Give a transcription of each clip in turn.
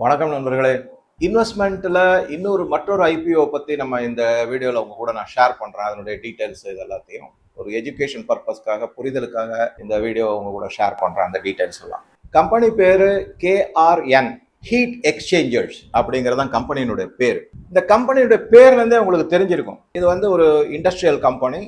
வணக்கம் நண்பர்களே. இன்வெஸ்ட்மெண்ட்டில் இன்னொரு மற்றொரு ஐபிஓ பற்றி நம்ம இந்த வீடியோவில் உங்கள் கூட நான் ஷேர் பண்ணுறேன் அதனுடைய டீட்டெயில்ஸ் இது எல்லாத்தையும். ஒரு எஜுகேஷன் பர்பஸ்க்காக புரிதலுக்காக இந்த வீடியோ உங்கள் கூட ஷேர் பண்ணுறேன் அந்த டீட்டெயில்ஸ் எல்லாம். கம்பெனி பேர் கேஆர்என் ஹீட் எக்ஸ்சேஞ்சர்ஸ் அப்படிங்கிறது தான் கம்பெனியினுடைய பேர். இந்த கம்பெனியுடைய பேர்லேருந்தே உங்களுக்கு தெரிஞ்சிருக்கும். இது வந்து ஒரு இண்டஸ்ட்ரியல் கம்பெனி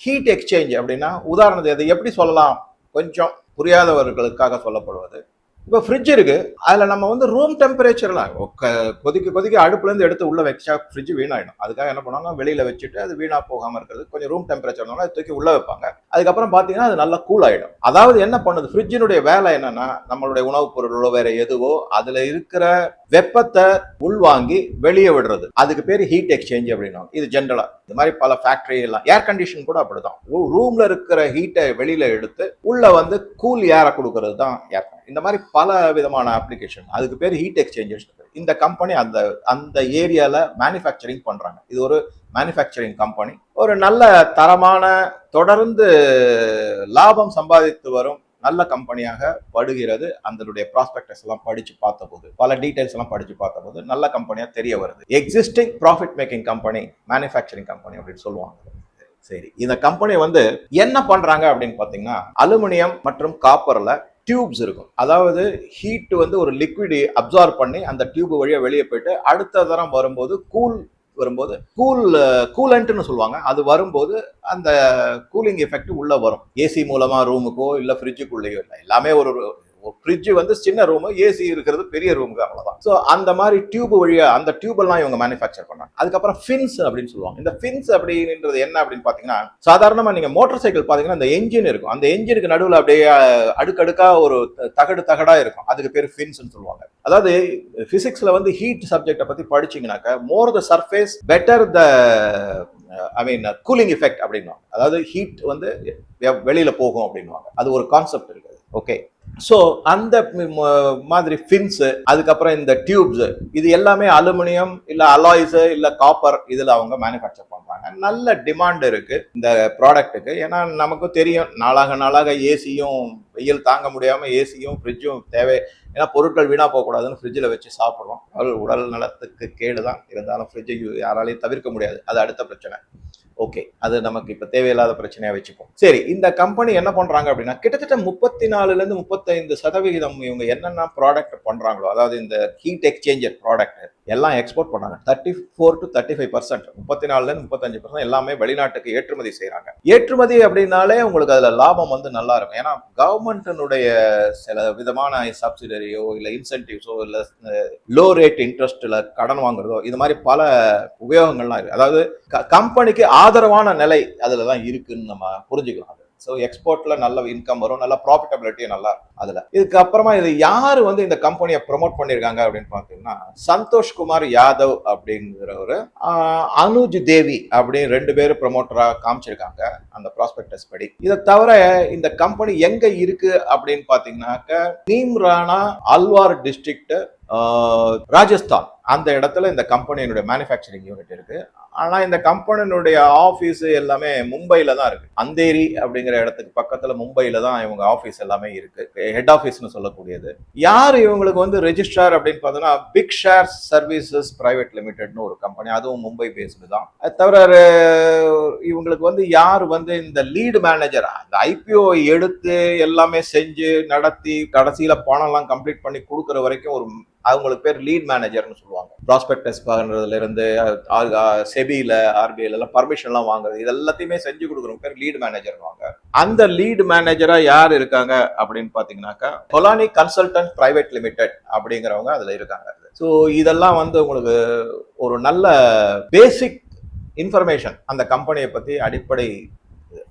ஹீட் எக்ஸ்சேஞ்ச் அப்படின்னா உதாரணத்துக்கு இதை எப்படி சொல்லலாம்? கொஞ்சம் புரியாதவர்களுக்காக சொல்லப்படுவது. இப்போ ஃப்ரிட்ஜ் இருக்கு. அதில் நம்ம வந்து ரூம் டெம்பரேச்சர்லாம் கொதிக்க கொதிக்க அடுப்புலேருந்து எடுத்து உள்ள வச்சா ஃப்ரிட்ஜ் வீணாயிடும். அதுக்காக என்ன பண்ணுவாங்க? வெளியில வச்சுட்டு அது வீணா போகாமல் இருக்கிறது. கொஞ்சம் ரூம் டெம்பரேச்சர்னால அதை தூக்கி உள்ள வைப்பாங்க. அதுக்கப்புறம் பார்த்தீங்கன்னா அது நல்லா கூல் ஆயிடும். அதாவது என்ன பண்ணுது? ஃப்ரிட்ஜினுடைய வேலை என்னன்னா நம்மளுடைய உணவுப் பொருளோ வேற எதுவோ அதுல இருக்கிற வெப்பத்தை உள்வாங்கி வெளியே விடுறது. அதுக்கு பேர் ஹீட் எக்ஸ்சேஞ்ச் அப்படின்னா இது ஜென்ரலா இந்த மாதிரி பல ஃபேக்டரி எல்லாம் ஏர் கண்டிஷன் கூட அப்படிதான் ரூம்ல இருக்கிற ஹீட்டை வெளியில எடுத்து உள்ள வந்து கூல் ஏரை கொடுக்கறது தான் ஏர் இந்த மாதிரி பல விதமான அப்ளிகேஷன் அதுக்கு பேர் ஹீட் எக்ஸ்சேஞ்சர்ஸ் இந்த கம்பெனி அந்த அந்த ஏரியாவில் மேனுஃபேக்சரிங் பண்ணுறாங்க இது ஒரு மேனுஃபேக்சரிங் கம்பெனி ஒரு நல்ல தரமான தொடர்ந்து லாபம் சம்பாதித்து வரும் நல்ல கம்பெனியாக படுகிறது. அதனுடைய ப்ராஸ்பெக்டஸ் எல்லாம் படித்து பார்த்தபோது பல டீட்டெயில்ஸ் எல்லாம் படித்து பார்த்தபோது நல்ல கம்பெனியாக தெரிய வருது. Existing profit making company manufacturing company அப்படின்னு சொல்லுவாங்க. சரி இந்த கம்பெனி வந்து என்ன பண்றாங்க அப்படின்னு பாத்தீங்கன்னா அலுமினியம் மற்றும் காப்பர்ல டியூப்ஸ் இருக்கும். அதாவது ஹீட் வந்து ஒரு லிக்விட் அப்சார்ப் பண்ணி அந்த டியூப் வழியாக வெளியே போயிட்டு அடுத்த தரம் வரும்போது கூல் வரும்போது கூல் கூலண்ட்னு சொல்லுவாங்க. அது வரும்போது அந்த கூலிங் எஃபெக்ட் உள்ளே வரும். ஏசி மூலமாக ரூமுக்கோ இல்லை ஃப்ரிட்ஜுக்குள்ளேயோ இல்லை. எல்லாமே ஒரு ஃப்ரிட்ஜ் வந்து சின்ன ரூமு ஏசி இருக்கிறது பெரிய ரூமுக்கு அவ்வளோதான் ஸோ அந்த மாதிரி டியூப் வழியா அந்த டியூப் எல்லாம் இவங்க மேனுஃபேக்சர் பண்ணாங்க. அதுக்கப்புறம் ஃபின்ஸ் அப்படின்னு சொல்லுவாங்க. இந்த ஃபின்ஸ் அப்படின்றது என்ன அப்படின்னு பார்த்தீங்கன்னா சாதாரணமாக நீங்கள் மோட்டார் சைக்கிள் பார்த்தீங்கன்னா அந்த என்ஜின் இருக்கும். அந்த என்ஜினுக்கு நடுவில் அப்படியே அடுக்கடுக்காக ஒரு தகடு தகடாக இருக்கும். அதுக்கு பேர் ஃபின்ஸ்னு சொல்லுவாங்க. அதாவது ஃபிசிக்ஸில் வந்து ஹீட் சப்ஜெக்டை பற்றி படிச்சிங்கனாக்கா more the surface better the I mean cooling effect அப்படின்வாங்க அதாவது ஹீட் வந்து வெளியில் போகும் அப்படின்வாங்க அது ஒரு கான்செப்ட் இருக்குது. ஓகே ஸோ அந்த மாதிரி ஃபின்ஸு அதுக்கப்புறம் இந்த டியூப்ஸு இது எல்லாமே அலுமினியம் இல்லை அலாய்ஸு இல்லை காப்பர் இதில் அவங்க மேனுஃபேக்சர் பண்ணுறாங்க நல்ல டிமாண்ட் இருக்குது இந்த ப்ராடக்ட்டுக்கு ஏன்னா நமக்கு தெரியும் நாளாக நாளாக ஏசியும் வெயில் தாங்க முடியாமல் ஏசியும் ஃப்ரிட்ஜும் தேவை. ஏன்னா பொருட்கள் வீணாக போகக்கூடாதுன்னு ஃப்ரிட்ஜில் வச்சு சாப்பிட்றோம். உடல் நலத்துக்கு கேடு தான் இருந்தாலும் ஃப்ரிட்ஜை யாராலையும் தவிர்க்க முடியாது. அது அடுத்த பிரச்சனை. ஓகே அது நமக்கு இப்போ தேவையில்லாத பிரச்சனையாக வச்சுப்போம். சரி இந்த கம்பெனி என்ன பண்ணுறாங்க அப்படின்னா கிட்டத்தட்ட முப்பத்தி நாலுலேருந்து முப்பத்தி முப்பத்தைந்து சதவிகிதம் இவங்க என்னென்ன ப்ராடக்ட் பண்றாங்களோ அதாவது இந்த ஹீட் எக்ஸ்சேஞ்சர் ப்ராடக்ட் எல்லாம் எக்ஸ்போர்ட் பண்ணாங்க. Thirty four to thirty five percent முப்பத்தி நாலுல இருந்து முப்பத்தஞ்சு பர்சன்ட் எல்லாமே வெளிநாட்டுக்கு ஏற்றுமதி செய்யறாங்க ஏற்றுமதி அப்படின்னாலே உங்களுக்கு அதுல லாபம் வந்து நல்லா இருக்கும். ஏன்னா கவர்மெண்ட்டினுடைய சில விதமான சப்சிடரியோ இல்ல இன்சென்டிவ்ஸோ இல்ல லோ ரேட் இன்ட்ரெஸ்ட்ல கடன் வாங்குறதோ இது மாதிரி பல உபயோகங்கள்லாம் இருக்கு. அதாவது கம்பெனிக்கு ஆதரவான நிலை அதில் தான் இருக்குன்னு நம்ம புரிஞ்சுக்கலாம். ஸோ எக்ஸ்போர்ட்ல நல்ல இன்கம் வரும் நல்ல ப்ராஃபிட்டபிலிட்டி நல்லா அதுல. இதுக்கப்புறமா இது யார் வந்து இந்த கம்பெனியை ப்ரொமோட் பண்ணியிருக்காங்க அப்படின்னு பார்த்தீங்கன்னா சந்தோஷ் குமார் யாதவ் அப்படிங்கிறவர் அனுஜ் தேவி அப்படின்னு ரெண்டு பேரும் ப்ரொமோட்டராக காமிச்சிருக்காங்க அந்த ப்ராஸ்பெக்டஸ் படி. இதை தவிர இந்த கம்பெனி எங்க இருக்கு அப்படின்னு பார்த்தீங்கன்னாக்க நீம் ராணா அல்வார் டிஸ்ட்ரிக்ட் ராஜஸ்தான். அந்த இடத்துல இந்த கம்பெனியினுடைய மேனுஃபேக்சரிங் யூனிட் இருக்கு. ஆனா இந்த கம்பெனியினுடைய ஆஃபீஸ் எல்லாமே மும்பையில தான் இருக்கு. அந்தேரி அப்படிங்கிற இடத்துக்கு பக்கத்துல மும்பையில தான் இவங்க ஆஃபீஸ் எல்லாமே இருக்கு. ஹெட் ஆஃபீஸ்னு சொல்லக்கூடியது. யார் இவங்களுக்கு வந்து ரெஜிஸ்ட்ரார் அப்படின்னு பார்த்தோம்னா பிக் ஷேர் சர்வீசஸ் பிரைவேட் லிமிடெட்னு ஒரு கம்பெனி அதுவும் மும்பை பேஸ்டு தான். அது தவிர இவங்களுக்கு வந்து யார் வந்து இந்த லீடு மேனேஜர் அந்த ஐபிஓ எடுத்து எல்லாமே செஞ்சு நடத்தி கடைசியில பணம்லாம் கம்ப்ளீட் பண்ணி கொடுக்குற வரைக்கும் ஒரு அவங்களுக்கு பேர் லீட் மேனேஜர்னு சொல்லுவாங்க. ப்ராஸ்பெக்டஸ் பார்க்கறதுல இருந்து செபியில ஆர்பிஐல எல்லாம் பர்மிஷன்லாம் வாங்குறது இது எல்லாத்தையுமே செஞ்சு கொடுக்குறவங்க பேர் லீட் மேனேஜர் வாங்க. அந்த லீட் மேனேஜரா யார் இருக்காங்க அப்படின்னு பாத்தீங்கன்னாக்கா கொலானி கன்சல்டன்ட் பிரைவேட் லிமிடெட் அப்படிங்கிறவங்க அதுல இருக்காங்க. ஸோ இதெல்லாம் வந்து உங்களுக்கு ஒரு நல்ல பேசிக் இன்ஃபர்மேஷன் அந்த கம்பெனியை பத்தி அடிப்படை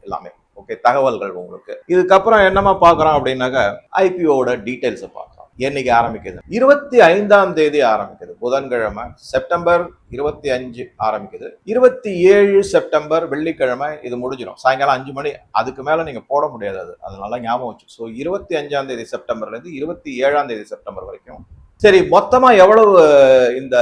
எல்லாமே. ஓகே தகவல்கள் உங்களுக்கு. இதுக்கப்புறம் என்னமா பார்க்குறோம் அப்படின்னாக்கா ஐபிஓட டீட்டெயில்ஸை பார்க்கணும் என்னைக்கு ஆரம்பிக்குது. இருபத்தி ஐந்தாம் தேதி ஆரம்பிக்குது. புதன்கிழமை செப்டம்பர் இருபத்தி அஞ்சு ஆரம்பிக்குது. இருபத்தி ஏழு செப்டம்பர் வெள்ளிக்கிழமை இது முடிஞ்சிடும் சாயங்காலம் அஞ்சு மணி அதுக்கு மேல நீங்க போட முடியாது அது. அதனால ஞாபகம் வச்சு. ஸோ இருபத்தி அஞ்சாம் தேதி செப்டம்பர்ல இருந்து இருபத்தி ஏழாம் தேதி செப்டம்பர் வரைக்கும். சரி மொத்தமா எவ்வளவு இந்த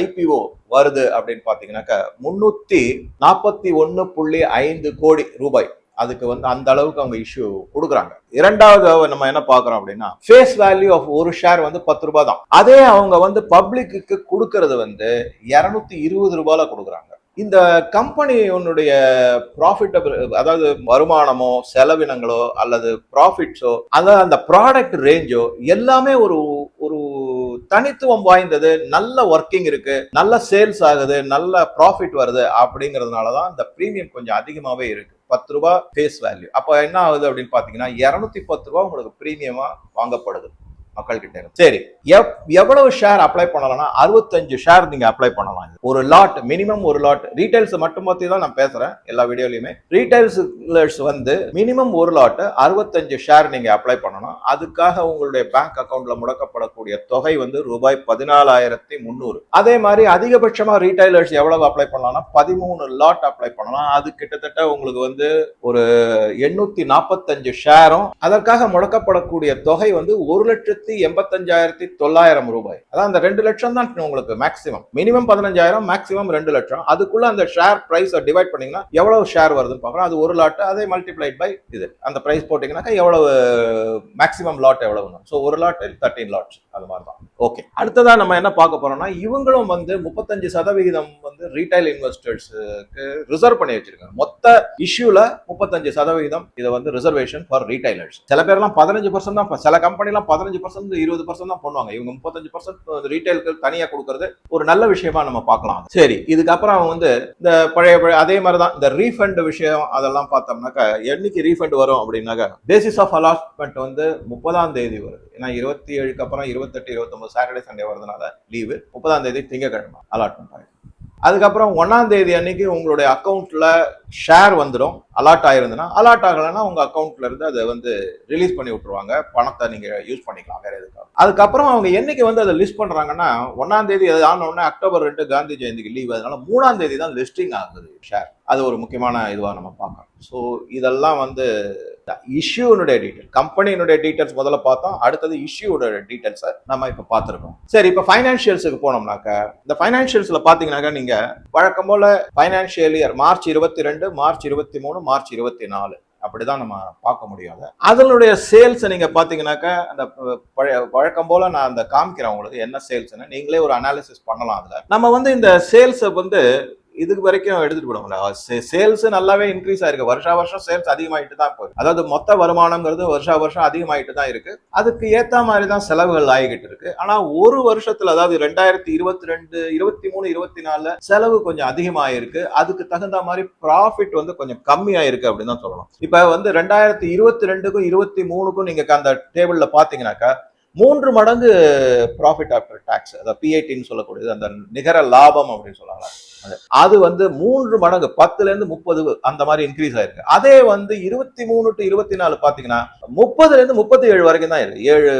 ஐபிஓ வருது அப்படின்னு பாத்தீங்கன்னாக்க முன்னூத்தி நாற்பத்தி ஒன்னு புள்ளி ஐந்து கோடி ரூபாய். அதுக்கு வந்து அந்த அளவுக்கு அவங்க இஷ்யூ கொடுக்குறாங்க. இரண்டாவது நம்ம என்ன பார்க்குறோம் அப்படின்னா ஃபேஸ் வேல்யூ ஆஃப் ஒரு ஷேர் வந்து பத்து ரூபாய் தான். அதே அவங்க வந்து பப்ளிக்கு கொடுக்கறது வந்து இரநூத்தி இருபது ரூபாயில கொடுக்குறாங்க. இந்த கம்பெனியினுடைய ப்ராஃபிட்டபிள் அதாவது வருமானமோ செலவினங்களோ அல்லது ப்ராஃபிட்ஸோ அதாவது அந்த ப்ராடக்ட் ரேஞ்சோ எல்லாமே ஒரு ஒரு தனித்துவம் வாய்ந்தது நல்ல ஒர்க்கிங் இருக்கு நல்ல சேல்ஸ் ஆகுது நல்ல ப்ராஃபிட் வருது அப்படிங்கிறதுனால தான் இந்த ப்ரீமியம் கொஞ்சம் அதிகமாகவே இருக்கு. பத்து ரூபா ஃபேஸ் வேல்யூ அப்போ என்ன ஆகுது அப்படின்னு பார்த்தீங்கன்னா இரநூத்தி பத்து ரூபா உங்களுக்கு ப்ரீமியமாக வாங்கப்படுது. மக்கள் கிட்ட இருக்கு சரி எவ்- எவ்வளவு ஷேர் அப்ளை பண்ணலாம்னா அறுபத்தஞ்சு ஷேர் நீங்க அப்ளை பண்ணலாம். ஒரு லாட் மினிமம் ஒரு லாட் ரீட்டைல்ஸ் மட்டும் பத்தி தான் நான் பேசுறேன் எல்லா வீடியோலயுமே. ரீட்டைல்ஸ் வந்து மினிமம் ஒரு லாட் அறுபத்தஞ்சு ஷேர் நீங்க அப்ளை பண்ணணும். அதுக்காக உங்களுடைய பேங்க் அக்கவுண்ட்ல முடக்கப்படக்கூடிய தொகை வந்து ரூபாய் பதினாலாயிரத்தி முந்நூறு. அதே மாதிரி அதிகபட்சமா ரீட்டைலர்ஸ் எவ்வளவு அப்ளை பண்ணலாம்னா பதிமூணு லாட் அப்ளை பண்ணலாம். அது கிட்டத்தட்ட உங்களுக்கு வந்து ஒரு எண்ணூத்தி நாற்பத்தஞ்சு ஷேரும் அதற்காக முடக்கப்படக்கூடிய தொகை வந்து ஒரு லட்சத்தி எண்பத்தஞ்சாயிரத்தி தொள்ளாயிரம் ரூபாய். அதான் அந்த ரெண்டு லட்சம் தான் உங்களுக்கு மேக்ஸிமம் மினிமம் பதினஞ்சாயிரம் மேக்ஸிமம் ரெண்டு லட்சம். அதுக்குள்ள அந்த ஷேர் பிரைஸ் டிவைட் பண்ணீங்கன்னா எவ்வளவு ஷேர் வருதுன்னு பார்க்கலாம். அது ஒரு லாட் அதே மல்டிப்ளைட் பை இது. அந்த பிரைஸ் போட்டீங்கன்னாக்கா எவ்வளவு மேக்ஸிமம் லாட் எவ்வளவு ஸோ ஒரு லாட் தேர்ட்டீன் லாட்ஸ் அது மாதிரி தான். ஓகே அடுத்ததாக நம்ம என்ன பார்க்க போறோம்னா இவங்களும் வந்து முப்பத்தஞ்சு சதவிகிதம் வந்து ரீட்டைல் இன்வெஸ்டர்ஸுக்கு ரிசர்வ் பண்ணி வச்சிருக்காங்க. மொத்த இஷ்யூல முப்பத்தஞ்சு சதவிகிதம் இதை வந்து ரிசர்வேஷன் ஃபார் ரீட்டைலர்ஸ் சில பேர்லாம் பதினஞ்சு பர்சன்ட் தான் சில கம்பெனிலாம் பதினஞ்சு பர்சன்ட் இருபது பர்சன்ட் தான் பண்ணுவாங்க. இவங்க முப்பத்தஞ்சு பர்சன்ட் ரீட்டைலுக்கு தனியா கொடுக்கறது ஒரு நல்ல விஷயமா நம்ம பார்க்கலாம் சரி இதுக்கப்புறம் அவங்க வந்து இந்த பழைய பழைய அதே மாதிரி தான் இந்த ரீஃபண்ட் விஷயம் அதெல்லாம் பார்த்தோம்னாக்கா என்னைக்கு ரீஃபண்ட் வரும் அப்படின்னாக்கா பேசிஸ் ஆஃப் அலாட்மெண்ட் வந்து முப்பதாம் தேதி வருது. ஏன்னா இருபத்தி ஏழுக்கு அப்புறம் இருபத்தெட்டு இருபத்தொன்பது சாட்டர்டே சண்டே வரதுனால லீவு முப்பதாம் தேதி திங்கக்கிழமை அலாட்மெண்ட் ஆகிடும் அதுக்கப்புறம் ஒன்னாம் தேதி அன்னைக்கு உங்களுடைய அக்கௌண்ட்ல ஷேர் வந்துடும் அலாட் ஆயிருந்ததுன்னா அலாட் ஆகலைன்னா உங்க அக்கௌண்ட்ல இருந்து அதை வந்து ரிலீஸ் பண்ணி விட்டுருவாங்க. பணத்தை நீங்க யூஸ் பண்ணிக்கலாம் வேற எதுக்காக. அதுக்கப்புறம் அவங்க என்னைக்கு வந்து அதை லிஸ்ட் பண்றாங்கன்னா ஒன்னாம் தேதி அது ஆன உடனே அக்டோபர் ரெண்டு காந்தி ஜெயந்திக்கு லீவ் அதனால மூணாம் தேதி தான் லிஸ்டிங் ஆகுது ஷேர் அது ஒரு முக்கியமான இதுவாக நம்ம பார்க்கணும். ஸோ இதெல்லாம் வந்து இஷ்யூனுடைய டீட்டெயில் கம்பெனியினுடைய டீட்டெயில்ஸ் முதல்ல பார்த்தோம். அடுத்தது இஷ்யூட டீட்டெயில்ஸை நம்ம இப்போ பார்த்துருக்கோம். சரி இப்போ ஃபைனான்ஷியல்ஸுக்கு போனோம்னாக்க இந்த ஃபைனான்ஷியல்ஸில் பார்த்தீங்கன்னாக்கா நீங்கள் வழக்கம் போல் ஃபைனான்ஷியல் இயர் மார்ச் இருபத்தி ரெண்டு மார்ச் இருபத்தி மூணு மார்ச் இருபத்தி நாலு அப்படிதான் நம்ம பார்க்க முடியும் அதனுடைய சேல்ஸை நீங்கள் பார்த்தீங்கன்னாக்கா அந்த பழைய வழக்கம் போல் நான் அந்த காமிக்கிறேன் உங்களுக்கு என்ன சேல்ஸ்னு நீங்களே ஒரு அனாலிசிஸ் பண்ணலாம் அதில். நம்ம வந்து இந்த சேல்ஸை வந்து இதுக்கு வரைக்கும் எடுத்துட்டு போடுவாங்களா சேல்ஸ் நல்லாவே இன்க்ரீஸ் ஆயிருக்கு. வருஷா வருஷம் சேல்ஸ் அதிகமாயிட்டு தான் போகுது. அதாவது மொத்த வருமானங்கிறது வருஷா வருஷம் அதிகமாயிட்டு தான் இருக்கு. அதுக்கு ஏத்த மாதிரி தான் செலவுகள் ஆகிக்கிட்டு இருக்கு. ஆனா ஒரு வருஷத்துல அதாவது ரெண்டாயிரத்தி இருபத்தி ரெண்டு இருபத்தி மூணு இருபத்தி நாலுல செலவு கொஞ்சம் அதிகமாயிருக்கு. அதுக்கு தகுந்த மாதிரி ப்ராஃபிட் வந்து கொஞ்சம் கம்மியாயிருக்கு அப்படின்னு தான் சொல்லணும். இப்ப வந்து ரெண்டாயிரத்தி இருபத்தி ரெண்டுக்கும் இருபத்தி மூணுக்கும் நீங்க அந்த டேபிள்ல பாத்தீங்கன்னாக்கா மூன்று மடங்கு ப்ராஃபிட் ஆஃப்டர் டேக்ஸ் அதாவது பிஐடின்னு சொல்லக்கூடியது அந்த நிகர லாபம் அப்படின்னு சொல்லலாம். அது. வந்து மூன்று மடங்கு பத்துல இருந்து முப்பது அந்த மாதிரி இன்க்ரீஸ் ஆயிருக்கு. அதே வந்து இருபத்தி மூணு டு இருபத்தி நாலு பாத்தீங்கன்னா முப்பதுல இருந்து முப்பத்தி ஏழு வரைக்கும் தான் இருக்கு. ஏழு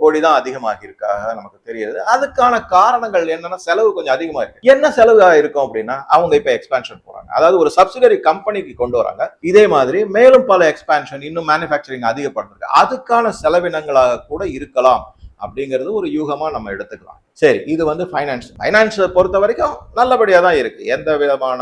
கோடி தான் அதிகமாகி இருக்காக நமக்கு தெரியுது. அதுக்கான காரணங்கள் என்னன்னா செலவு கொஞ்சம் அதிகமா இருக்கு. என்ன செலவு இருக்கும் அப்படின்னா அவங்க இப்ப எக்ஸ்பான்ஷன் போறாங்க. அதாவது ஒரு சப்சிடரி கம்பெனிக்கு கொண்டு வராங்க. இதே மாதிரி மேலும் பல எக்ஸ்பான்ஷன் இன்னும் மேனுஃபேக்சரிங் அதிகப்படுத்திருக்கு. அதுக்கான செலவினங்களாக கூட இருக்கலாம். அப்படிங்கிறது ஒரு யூகமா நம்ம எடுத்துக்கலாம். சரி இது வந்து ஃபைனான்ஸ் ஃபைனான்ஸை பொறுத்த வரைக்கும் நல்லபடியாக தான் இருக்குது எந்த விதமான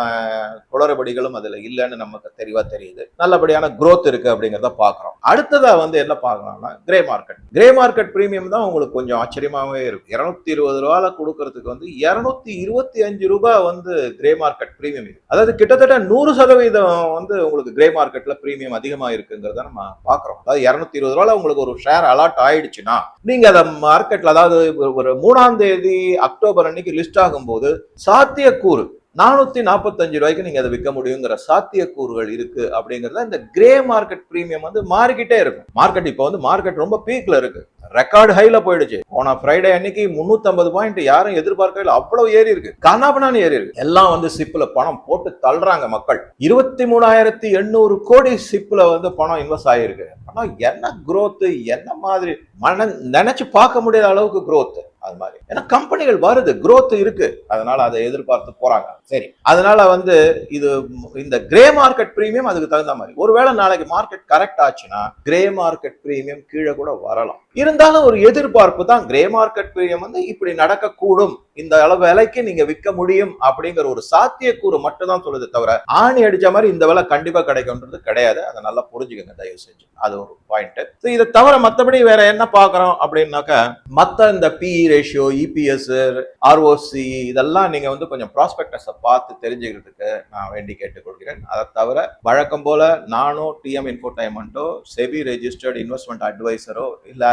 குளறுபடிகளும் அதில் இல்லைன்னு நமக்கு தெளிவாக தெரியுது. நல்லபடியான க்ரோத் இருக்குது அப்படிங்கிறத பார்க்குறோம். அடுத்ததாக வந்து என்ன பார்க்கலாம்னா grey market grey market premium தான் உங்களுக்கு கொஞ்சம் ஆச்சரியமாகவே இருக்கும். இரநூத்தி இருபது ரூபால கொடுக்கறதுக்கு வந்து இரநூத்தி இருபத்தி அஞ்சு ரூபாய் வந்து கிரே மார்க்கெட் ப்ரீமியம் இருக்கு அதாவது கிட்டத்தட்ட நூறு சதவீதம் வந்து உங்களுக்கு கிரே மார்க்கெட்டில் ப்ரீமியம் அதிகமாக இருக்குங்கிறத நம்ம பார்க்குறோம். அதாவது இரநூத்தி இருபது ரூபால உங்களுக்கு ஒரு ஷேர் அலாட் ஆயிடுச்சுன்னா நீங்கள் அதை மார்க்கெட்டில் அதாவது ஒரு- ஒரு மூணாம் தேதி அக்டோபர் அன்னைக்கு லிஸ்ட் ஆகும்போது சாத்தியக்கூறு நானூத்தி நாற்பத்தஞ்சு ரூபாய்க்கு நீங்க அதை விற்க முடியுங்கிற சாத்தியக்கூறுகள் இருக்கு அப்படிங்கறத இந்த கிரே மார்க்கெட் பிரீமியம் வந்து மாறிக்கிட்டே இருக்கும். மார்க்கெட் இப்போ வந்து மார்க்கெட் ரொம்ப பீக்ல இருக்கு. ரெக்கார்டு ஹைல போயிடுச்சு. போன ஃப்ரைடே அன்னைக்கு 350 பாயிண்ட் யாரும் எதிர்பார்க்கல அவ்வளவு ஏறி இருக்கு. கனாபனான்னு ஏறி இருக்கு. எல்லாம் வந்து சிப்ல பணம் போட்டு தள்ளுறாங்க மக்கள். இருபத்தி மூணாயிரத்தி எண்ணூறு கோடி சிப்ல வந்து பணம் இன்வெஸ்ட் ஆயிருக்கு. ஆனா என்ன growth? என்ன மாதிரி? மன நினைச்சு பார்க்க முடியாத அளவுக்கு growth. அது மாதிரி. ஏன்னா கம்பெனிகள் வருது குரோத் இருக்கு. அதனால அதை எதிர்பார்த்து போறாங்க. சரி. அதனால வந்து இது இந்த கிரே மார்க்கெட் பிரீமியம் அதுக்கு தகுந்த மாதிரி. ஒருவேளை நாளைக்கு மார்க்கெட் கரெக்ட் ஆச்சுன்னா கிரே மார்க்கெட் பிரீமியம் கீழே கூட வரலாம். இருந்தாலும் ஒரு எதிர்பார்ப்பு தான். கிரே மார்க்கெட் பிரியம் வந்து இப்படி நடக்கக்கூடும். இந்த அளவு விலைக்கு நீங்க விற்க முடியும் அப்படிங்கிற ஒரு சாத்தியக்கூறு மட்டும் தான் சொல்லுது தவிர ஆணி அடிச்ச மாதிரி இந்த விலை கண்டிப்பா கிடைக்கும்ன்றது கிடையாது. அதை நல்லா புரிஞ்சுக்கங்க தயவு செஞ்சு. அது ஒரு பாயிண்ட் இதை தவிர மத்தபடி வேற என்ன பாக்குறோம் அப்படின்னாக்கா மத்த இந்த பிஇ ரேஷியோ இபிஎஸ் ஆர்ஓசி இதெல்லாம் நீங்க வந்து கொஞ்சம் ப்ராஸ்பெக்டஸை பார்த்து தெரிஞ்சுக்கிறதுக்கு நான் வேண்டி கேட்டுக்கொள்கிறேன். அதை தவிர வழக்கம் போல நானும் டிஎம் இன்ஃபோடைன்மெண்ட்டோ செபி ரெஜிஸ்டர்ட் இன்வெஸ்ட்மெண்ட் அட்வைசரோ இல்லை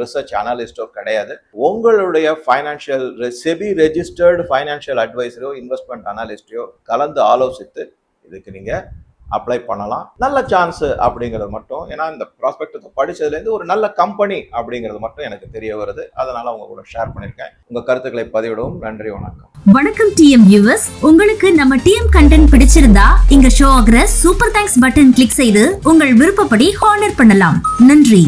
ரிசர்ச் அனாலிஸ்டோ uh, கிடையாது. உங்களுடைய ஃபைனான்சியல் செபி ரெஜிஸ்டர்டு ஃபைனான்சியல் அட்வைசரோ இன்வெஸ்ட்மெண்ட் அனாலிஸ்டையோ கலந்து ஆலோசித்து இதுக்கு நீங்கள் அப்ளை பண்ணலாம். நல்ல சான்ஸு அப்படிங்கிறது மட்டும் ஏன்னா இந்த ப்ராஸ்பெக்டத்தை படித்ததுலேருந்து ஒரு நல்ல கம்பெனி அப்படிங்கிறது மட்டும் எனக்கு தெரிய வருது. அதனால உங்க கூட ஷேர் பண்ணியிருக்கேன். உங்க கருத்துக்களை பதிவிடவும். நன்றி வணக்கம். வணக்கம் டிஎம் வியூவர்ஸ் உங்களுக்கு நம்ம டிஎம் கண்டென்ட் பிடிச்சிருந்தா இங்க ஷோ ஆகிற சூப்பர் தேங்க்ஸ் பட்டன் கிளிக் செய்து உங்கள் விருப்பப்படி ஹானர் பண்ணலாம். நன்றி.